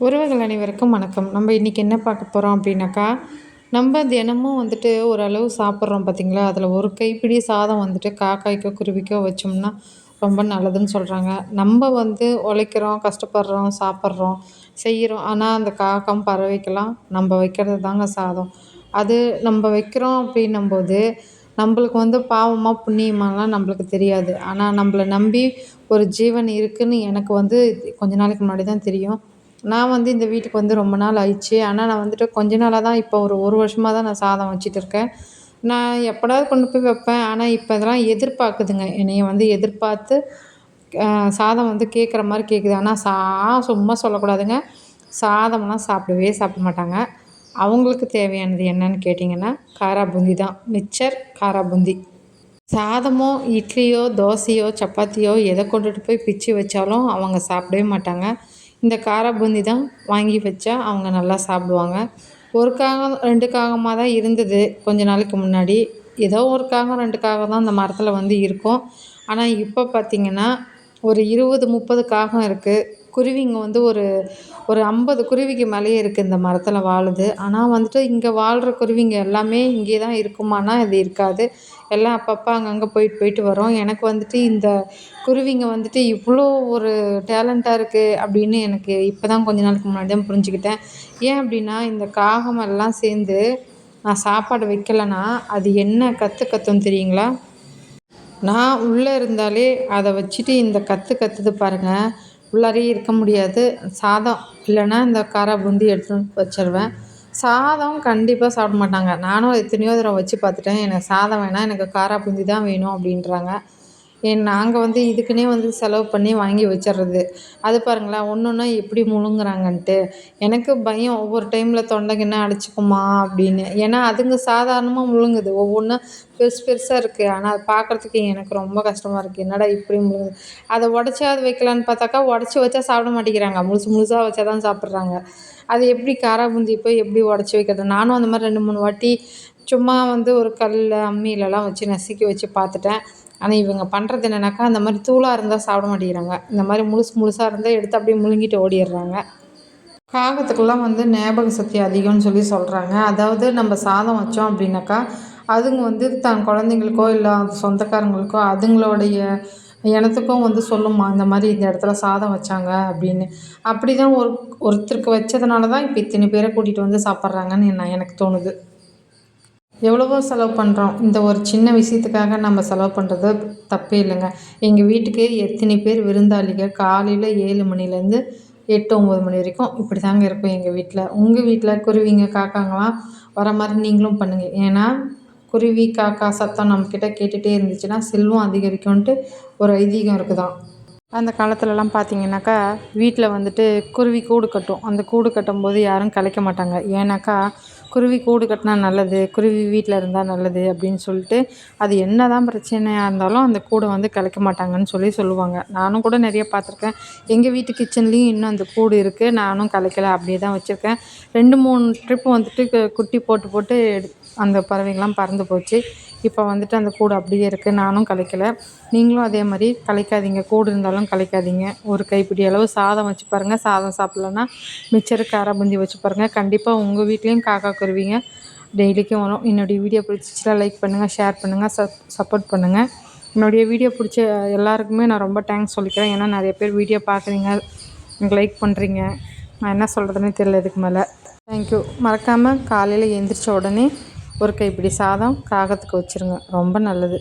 உறவுகள் அனைவருக்கும் வணக்கம். நம்ம இன்றைக்கி என்ன பார்க்க போகிறோம் அப்படின்னாக்கா நம்ம தினமும் வந்துட்டு ஓரளவு சாப்பிட்றோம் பார்த்திங்களா அதில் ஒரு கைப்பிடி சாதம் வந்துட்டு காக்காய்க்கோ குருவிக்கோ வச்சோம்னா ரொம்ப நல்லதுன்னு சொல்கிறாங்க நம்ம வந்து உழைக்கிறோம் கஷ்டப்படுறோம் சாப்பிட்றோம் செய்கிறோம் ஆனால் அந்த காக்கம் பறவைக்கெல்லாம் நம்ம வைக்கிறது தாங்க சாதம். அது நம்ம வைக்கிறோம் அப்படின்னும்போது நம்மளுக்கு வந்து பாவமாக புண்ணியமாலாம் நம்மளுக்கு தெரியாது. ஆனால் நம்மள நம்பி ஒரு ஜீவன் இருக்குதுன்னு எனக்கு வந்து கொஞ்ச நாளைக்கு முன்னாடி தான் தெரியும். நான் வந்து இந்த வீட்டுக்கு வந்து ரொம்ப நாள் ஆயிடுச்சு. ஆனால் நான் வந்துட்டு கொஞ்ச நாளாக தான் இப்போ ஒரு ஒரு வருஷமாக தான் நான் சாதம் வச்சுட்டு இருக்கேன். நான் எப்படாவது கொண்டு போய் வைப்பேன். ஆனால் இப்போ இதெல்லாம் எதிர்பார்க்குதுங்க. என்னைய வந்து எதிர்பார்த்து சாதம் வந்து கேட்குற மாதிரி கேட்குது ஆனால் சா சும்மா சொல்லக்கூடாதுங்க. சாதம்லாம் சாப்பிடவே சாப்பிட மாட்டாங்க. அவங்களுக்கு தேவையானது என்னன்னு கேட்டிங்கன்னா காரா பூந்தி தான். மிச்சர் காரா பூந்தி. சாதமோ இட்லியோ தோசையோ சப்பாத்தியோ எதை கொண்டுட்டு போய் பிச்சு வச்சாலும் அவங்க சாப்பிடவே மாட்டாங்க. இந்த கார பூந்தி தான் வாங்கி வச்சா அவங்க நல்லா சாப்பிடுவாங்க. ஒரு காகம் ரெண்டு காகமாக தான் இருந்தது. கொஞ்ச நாளைக்கு முன்னாடி. ஏதோ ஒரு காகம் ரெண்டு காகம் தான் அந்த மரத்தில் வந்து இருக்கும். ஆனால் இப்போ பார்த்திங்கன்னா ஒரு இருபது முப்பது காகம் இருக்குது குருவிங்க வந்து ஒரு ஒரு ஐம்பது குருவிக்கு மேலேயே இருக்குது இந்த மரத்தில் வாழுது. ஆனால் வந்துட்டு இங்கே வாழ்கிற குருவிங்க எல்லாமே இங்கே தான் இருக்குமானா இது இருக்காது. எல்லாம் அப்பப்போ அங்கங்கே போயிட்டு போயிட்டு வரோம். எனக்கு வந்துட்டு இந்த குருவிங்க வந்துட்டு இவ்வளோ ஒரு டேலண்ட்டாக இருக்குது அப்படின்னு எனக்கு இப்போ தான் கொஞ்ச நாளுக்கு முன்னாடி தான் புரிஞ்சுக்கிட்டேன். ஏன் அப்படின்னா இந்த காகமெல்லாம் சேர்ந்து நான் சாப்பாடு வைக்கலைன்னா அது என்ன கற்று கற்றும் தெரியுங்களா? நான் உள்ளே இருந்தாலே அதை வச்சுட்டு இந்த கற்று கற்றுது பாருங்கள் உள்ளாரையே இருக்க முடியாது. சாதம் இல்லைன்னா இந்த காரா பூந்தி எடுத்துன்னு வச்சிருவேன். சாதம் கண்டிப்பாக சாப்பிட மாட்டாங்க. நானும் எத்தனையோ தடவை வச்சு பார்த்துட்டேன். எனக்கு சாதம் வேணாம் எனக்கு காரா பூந்தி தான் வேணும் அப்படின்றாங்க. ஏன் நாங்கள் வந்து இதுக்குன்னே வந்து செலவு பண்ணி வாங்கி வச்சிடுறது அது பாருங்களேன் ஒன்று ஒன்றா எப்படி முழுங்குறாங்கன்ட்டு. எனக்கு பயம் ஒவ்வொரு டைமில் தொண்டை கிண்ண அடைச்சிக்குமா அப்படின்னு ஏன்னா அதுங்க சாதாரணமாக முழுங்குது. ஒவ்வொன்றும் பெருசு பெருசாக இருக்குது ஆனால் அது பார்க்குறதுக்கு எனக்கு ரொம்ப கஷ்டமாக இருக்குது என்னடா இப்படி முழுங்குது? அதை உடச்சாவது வைக்கலான்னு பார்த்தாக்கா உடச்சி வச்சா சாப்பிட மாட்டேங்கிறாங்க. முழுசு முழுசாக வச்சா தான் சாப்பிட்றாங்க. அது எப்படி காரா பூந்தி போய் எப்படி உடச்சி வைக்கிறது? நானும் அந்த மாதிரி ரெண்டு மூணு வாட்டி சும்மா வந்து ஒரு கல்லில் அம்மியிலலாம் வச்சு நசுக்கி வச்சு பார்த்துட்டேன் ஆனால் இவங்க பண்ணுறது என்னென்னாக்கா அந்த மாதிரி தூளாக இருந்தால் சாப்பிட மாட்டேங்கிறாங்க. இந்த மாதிரி முழுசு முழுசாக இருந்தால் எடுத்து அப்படியே முழுங்கிட்டு ஓடிடுறாங்க. காகத்துக்கெல்லாம் வந்து ஞாபக சக்தி அதிகம்னு சொல்லி சொல்கிறாங்க அதாவது நம்ம சாதம் வச்சோம் அப்படின்னாக்கா அதுங்க வந்து தன் குழந்தைங்களுக்கோ இல்லை சொந்தக்காரங்களுக்கோ அதுங்களுடைய இனத்துக்கும் வந்து சொல்லுமா இந்த மாதிரி இந்த இடத்துல சாதம் வச்சாங்க அப்படின்னு. அப்படி தான் ஒரு ஒருத்தருக்கு வச்சதுனால தான் இப்போ இத்தனை பேரை கூட்டிகிட்டு வந்து சாப்பிட்றாங்கன்னு என்ன எனக்கு தோணுது. எவ்வளவோ செலவு பண்ணுறோம் இந்த ஒரு சின்ன விஷயத்துக்காக நம்ம செலவு பண்ணுறது தப்பே இல்லைங்க. எங்கள் வீட்டுக்கு எத்தனை பேர் விருந்தாளிகள் காலையில் ஏழு மணிலேருந்து எட்டு ஒம்பது மணி வரைக்கும் இப்படி தாங்க இருக்கும் எங்கள் வீட்டில் உங்கள் வீட்டில் குருவிங்க காக்காங்கலாம் வர மாதிரி நீங்களும் பண்ணுங்கள் ஏன்னா குருவி காக்கா சத்தம் நம்மக்கிட்ட கேட்டுகிட்டே இருந்துச்சுன்னா செல்வம் அதிகரிக்கும்ன்ட்டு ஒரு ஐதீகம் இருக்குதான். அந்த காலத்துலலாம் பார்த்தீங்கன்னாக்கா வீட்டில் வந்துட்டு குருவி கூடு கட்டும். அந்த கூடு கட்டும்போது யாரும் கலைக்க மாட்டாங்க. ஏன்னாக்கா குருவி கூடு கட்டினா நல்லது குருவி வீட்டில் இருந்தால் நல்லது அப்படின்னு சொல்லிட்டு அது என்ன தான் பிரச்சனையாக இருந்தாலும் அந்த கூடை வந்து கலைக்க மாட்டாங்கன்னு சொல்லி சொல்லுவாங்க. நானும் கூட நிறைய பார்த்துருக்கேன். எங்கள் வீட்டு கிச்சன்லேயும் இன்னும் அந்த கூடு இருக்குது நானும் கலைக்கலை அப்படியே தான் வச்சுருக்கேன். ரெண்டு மூணு ட்ரிப் வந்துட்டு குட்டி போட்டு போட்டு அந்த பறவைங்கள்லாம் பறந்து போச்சு. இப்போ வந்துட்டு அந்த கூடு அப்படியே இருக்குது நானும் கலைக்கலை. நீங்களும் அதே மாதிரி கலைக்காதீங்க. கூடு இருந்தாலும் கலைக்காதீங்க. ஒரு கைப்பிடி அளவு சாதம் வச்சு பாருங்கள் சாதம் சாப்பிட்லன்னா மிச்சரு கார பூந்தி வச்சு பாருங்கள் கண்டிப்பாக உங்கள் வீட்லேயும் காக்கா குருவிங்க. டெய்லிக்கும் வரும். என்னுடைய வீடியோ பிடிச்சிச்சின்னா லைக் பண்ணுங்கள் ஷேர் பண்ணுங்கள் சப் சப்போர்ட் பண்ணுங்கள் என்னுடைய வீடியோ பிடிச்ச எல்லாருக்குமே நான் ரொம்ப தேங்க்ஸ் சொல்லிக்கிறேன். ஏன்னா நிறைய பேர் வீடியோ பார்க்குறீங்க எனக்கு லைக் பண்ணுறீங்க நான் என்ன சொல்கிறதுனே தெரியல இதுக்கு மேலே. தேங்க்யூ மறக்காமல் காலையில் எழுந்திரிச்ச உடனே ஒரு கைப்பிடி சாதம் காகத்துக்கு வச்சுருங்க. ரொம்ப நல்லது.